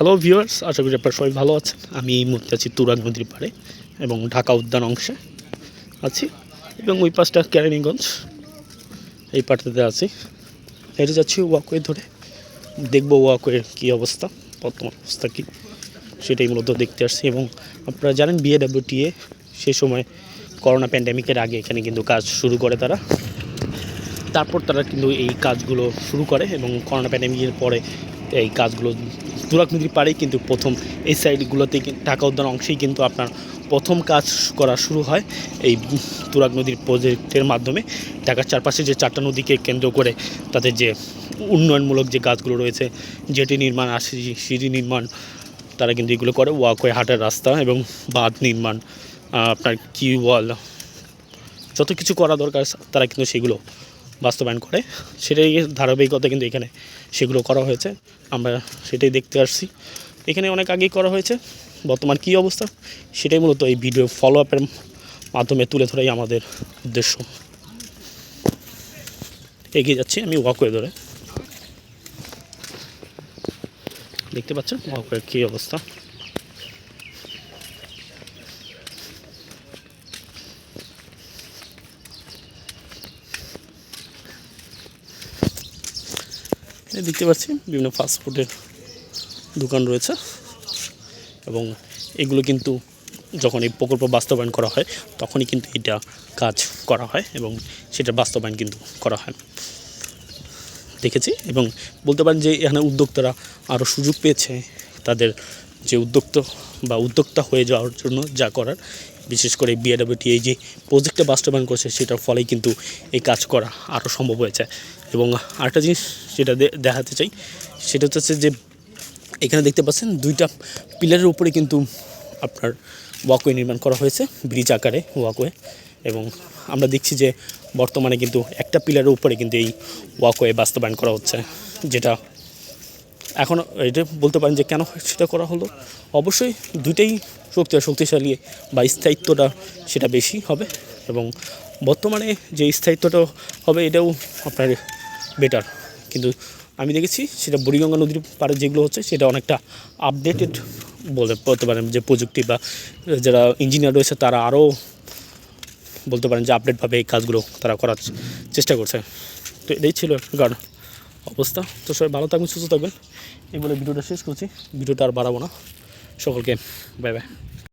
Hello viewers আশা করি আপনারা সবাই ভালো আছেন। আমি এই মুহূর্তে আছি তুরাগ নদীর পাড়ে এবং ঢাকা উদ্যান অংশে আছি এবং ওই পাশটা কেরানীগঞ্জ, এই পাটটাতে আছি। হেঁটে যাচ্ছি ওয়াকওয়ে ধরে। দেখব ওয়াকওয়ের কী অবস্থা, বর্তমান অবস্থা কী, সেটাই মূলত দেখতে আসছি এবং আপনারা জানেন বিএডাব্লিউটিএ সে সময় করোনা প্যান্ডেমিকের আগে এখানে কিন্তু কাজ শুরু করে তারা। তারপর তারা কিন্তু এই কাজগুলো শুরু করে এবং করোনা প্যান্ডেমিকের পরে এই কাজগুলো তুরাক নদীর পাড়েই কিন্তু প্রথম এই সাইডগুলোতে কি- ঢাকা উদ্যান অংশেই কিন্তু আপনার প্রথম কাজ করা শুরু হয় এই তুরাগ নদীর প্রজেক্টের মাধ্যমে। ঢাকার চারপাশে যে চারটা নদীকে কেন্দ্র করে তাদের যে উন্নয়নমূলক যে গাছগুলো রয়েছে, জেটি নির্মাণ আসি সিঁড়ি নির্মাণ, তারা কিন্তু এগুলো করে। ওয়াকওয়ে হাঁটার রাস্তা এবং বাঁধ নির্মাণ আপনার কি ওয়াল যত কিছু করা দরকার তারা কিন্তু সেগুলো বাস্তবায়ন করে, সেটাই ধারাবাহিকতা কিন্তু এখানে সেগুলো করা হয়েছে। আমরা সেটাই দেখতে আসছি। এখানে অনেক আগেই করা হয়েছে। বর্তমান কী অবস্থা? সেটাই মূলত এই ভিডিও ফলো আপের মাধ্যমে তুলে ধরাই আমাদের উদ্দেশ্য। এগিয়ে যাচ্ছি আমি ওয়াকওয়ে ধরে। দেখতে পাচ্ছেন? ওয়াকওয়ের কী অবস্থা? দেখতে পাচ্ছি বিভিন্ন ফাস্টফুডের দোকান রয়েছে। এবং এগুলো কিন্তু যখন এই প্রকল্প বাস্তবায়ন করা হয়, তখনই কিন্তু এটা কাজ করা হয় এবং সেটা বাস্তবায়ন কিন্তু করা হয়। দেখেছি এবং বলতে পারেন যে এখানে উদ্যোক্তারা আরও সুযোগ পেয়েছে তাদের যে উদ্যোক্তা বা উদ্যোক্তা হয়ে যাওয়ার জন্য যা করার বিশেষ করে বিএডাব্লিউটি এই যে প্রজেক্টটা বাস্তবায়ন করছে, সেটার ফলেই কিন্তু এই কাজ করা আরও সম্ভব হয়েছে। এবং আরেকটা জিনিস সেটা দেখাতে চাই, সেটা হচ্ছে যে এখানে দেখতে পাচ্ছেন দুইটা পিলারের উপরে কিন্তু আপনার ওয়াকওয়ে নির্মাণ করা হয়েছে ব্রিজ আকারে ওয়াকওয়ে এবং আমরা দেখছি যে বর্তমানে কিন্তু একটা পিলারের উপরে কিন্তু এই ওয়াকওয়ে বাস্তবায়ন করা হচ্ছে, যেটা এখন এটা বলতে পারেন যে কেন সেটা করা হলো? অবশ্যই দুইটাই শক্তি শক্তিশালী বা স্থায়িত্বটা সেটা বেশি হবে এবং বর্তমানে যে স্থায়িত্বটা হবে এটাও আপনার বেটার কিন্তু আমি দেখেছি সেটা বুড়িগঙ্গা নদীর পাড়ে যেগুলো হচ্ছে সেটা অনেকটা আপডেটেড বলে বলতে পারেন যে প্রযুক্তি বা যারা ইঞ্জিনিয়ার রয়েছে তারা আরও বলতে পারেন যে আপডেটভাবে এই কাজগুলো তারা করার চেষ্টা করছে। তো এটাই ছিল এখনকার অবস্থা। তো সবাই ভালো থাকবেন, সুস্থ থাকবেন। এই বলে ভিডিওটা শেষ করছি। ভিডিওটা আর বাড়াবো না। সকলকে বাই বাই